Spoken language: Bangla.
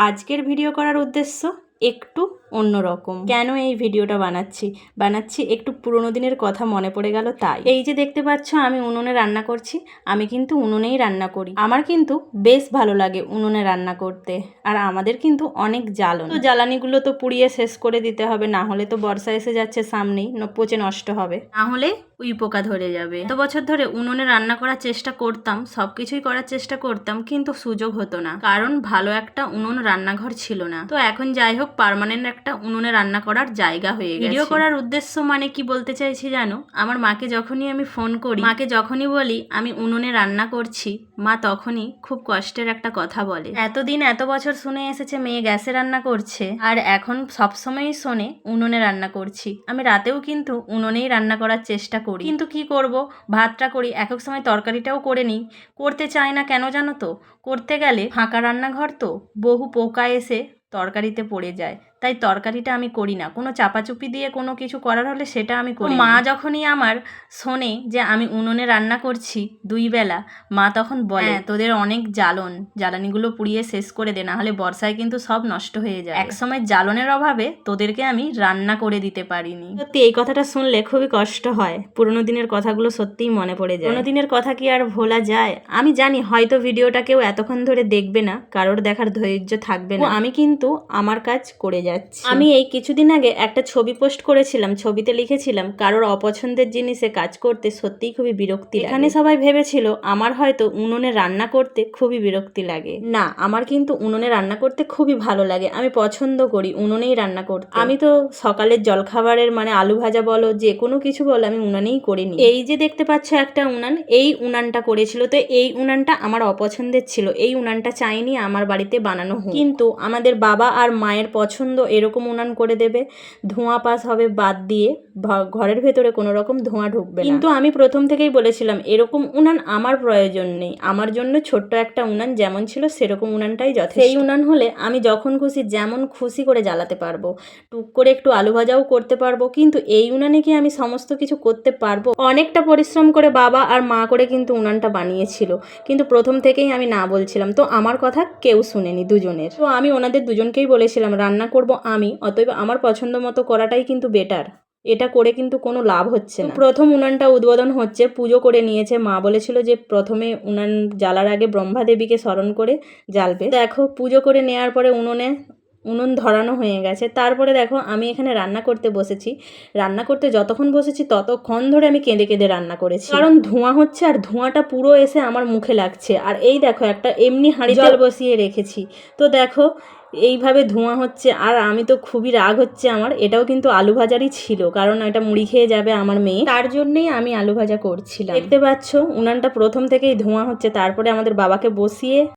আজকের ভিডিও করার উদ্দেশ্য? একটু অন্যরকম। কেন এই ভিডিওটা বানাচ্ছি? বানাচ্ছি একটু পুরোনো দিনের কথা মনে পড়ে গেল তাই। এই যে দেখতে পাচ্ছ, আমি উনুনে রান্না করছি। আমি কিন্তু উনুনেই রান্না করি। আমার কিন্তু বেশ ভালো লাগে উনুনে রান্না করতে। আর আমাদের কিন্তু অনেক জ্বালন। তো জ্বালানিগুলো তো পুড়িয়ে শেষ করে দিতে হবে, না হলে তো বর্ষা এসে যাচ্ছে সামনেই পচে নষ্ট হবে। না হলে উই পোকা ধরে যাবে। এত বছর ধরে উনুনে রান্না করার চেষ্টা করতাম সব কিছুই করার চেষ্টা করতাম, কিন্তু সুযোগ হতো না। কারণ ভালো একটা উনুন রান্নাঘর ছিল না। তো এখন যাই হোক পার্মানেন্ট একটা উনুনে রান্না করার জায়গা হয়ে গেছে। ভিডিও করার উদ্দেশ্য মানে কি বলতে চাইছি জানো? আমার মাকে যখনই আমি ফোন করি মাকে যখনই বলি আমি উনুনে রান্না করছি মা তখনই খুব কষ্টের একটা কথা বলে। এতদিন এত বছর শুনে এসেছে মেয়ে গ্যাসে রান্না করছে আর এখন সবসময়ই শোনে উনুনে রান্না করছি আমি রাতেও কিন্তু উনুনেই রান্না করার চেষ্টা করি। কিন্তু কি করব? ভাতটা করি এক এক সময় তরকারিটাও করে নিই। করতে চাই না কেন জানো তো? করতে গেলে ফাঁকা রান্নাঘর তো বহু পোকা এসে তরকারিতে পড়ে যায়। তাই তরকারিটা আমি করি না। কোনো চাপাচুপি দিয়ে কোনো কিছু করার হলে সেটা আমি করি মা যখনই আমার শোনে যে আমি উনুনে রান্না করছি দুই বেলা মা তখন বলে "হ্যাঁ, তোদের অনেক জ্বালন। জ্বালানিগুলো পুড়িয়ে শেষ করে দে না হলে বর্ষায় কিন্তু সব নষ্ট হয়ে যায় একসময় জ্বালনের অভাবে তোদেরকে আমি রান্না করে দিতে পারিনি। সত্যি এই কথাটা শুনলে খুবই কষ্ট হয়। পুরোনো দিনের কথাগুলো সত্যিই মনে পড়ে যায়। পুরোনো দিনের কথা কি আর ভোলা যায়? আমি জানি হয়তো ভিডিওটা কেউ এতক্ষণ ধরে দেখবে না কারোর দেখার ধৈর্য থাকবে না। আমি কিন্তু আমার কাজ করে যাচ্ছি। আমি এই কিছুদিন আগে একটা ছবি পোস্ট করেছিলাম ছবিতে লিখেছিলাম কারোর অপছন্দের জিনিসে কাজ করতে সত্যিই খুবই বিরক্তি এখানে সবাই ভেবেছিল আমার হয়তো উনুনে রান্না করতে খুবই বিরক্তি লাগে। না আমার কিন্তু উনুনে রান্না করতে খুবই ভালো লাগে। আমি পছন্দ করি উনুনেই রান্না করতে। আমি তো সকালের জলখাবারের মানে আলু ভাজা বলো যে কোনো কিছু বলো আমি উনানেই করে নিই এই যে দেখতে পাচ্ছ একটা উনান এই উনানটা করেছিল। তো এই উনানটা আমার অপছন্দের ছিল। এই উনানটা চাইনি আমার বাড়িতে বানানো হোক। কিন্তু আমাদের বাবা আর মায়ের পছন্দ এরকম উনান করে দেবে ধোঁয়া পাস হবে বাদ দিয়ে ঘরের ভেতরে কোনো রকম ধোঁয়া ঢুকবে কিন্তু আমি প্রথম থেকেই বলেছিলাম এরকম উনান আমার প্রয়োজন নেই আমার জন্য ছোট্ট একটা উনান যেমন ছিল সেরকম উনানটাই যথেষ্ট। সেই উনান হলে আমি যখন খুশি যেমন খুশি করে জ্বালাতে পারব টুক করে একটু আলু ভাজাও করতে পারব কিন্তু এই উনানে কি আমি সমস্ত কিছু করতে পারব? অনেকটা পরিশ্রম করে বাবা আর মা করে কিন্তু উনানটা বানিয়েছিল কিন্তু প্রথম থেকেই আমি না বলছিলাম। তো আমার কথা কেউ শুনেনি দুজনের। তো আমি ওনাদের দুজনকেই বলেছিলাম রান্না করব আমি, অতএব আমার পছন্দ মতো করাটাই কিন্তু বেটার এটা করে কিন্তু কোনো লাভ হচ্ছে না। প্রথম উনানটা উদ্বোধন হচ্ছে, পুজো করে নিয়েছে। মা বলেছিল যে প্রথমে উনান জ্বালার আগে ব্রহ্মা দেবীকে স্মরণ করে জ্বালবে। দেখো, পুজো করে নেওয়ার পরে উনুনে, উনুন ধরানো হয়ে গেছে। তারপরে দেখো, আমি এখানে রান্না করতে বসেছি। রান্না করতে যতক্ষণ বসেছি, ততক্ষণ ধরে আমি কেঁদে কেঁদে রান্না করেছি। কারণ ধোঁয়া হচ্ছে আর ধোঁয়াটা পুরো এসে আমার মুখে লাগছে। আর এই দেখো, একটা এমনি হাঁড়ি জল বসিয়ে রেখেছি। তো দেখো এইভাবে ধোঁয়া হচ্ছে, আর আমি তো খুবই রাগ হচ্ছে আমার। এটাও কিন্তু আলু ভাজারই ছিল, কারণ এটা মুড়ি খেয়ে যাবে আমার মেয়ে। তার জন্যেই আমি আলু ভাজা করছিলাম। দেখতে পাচ্ছ, উনানটা প্রথম থেকেই ধোঁয়া হচ্ছে, তারপরে আমাদের বাবাকে বসিয়ে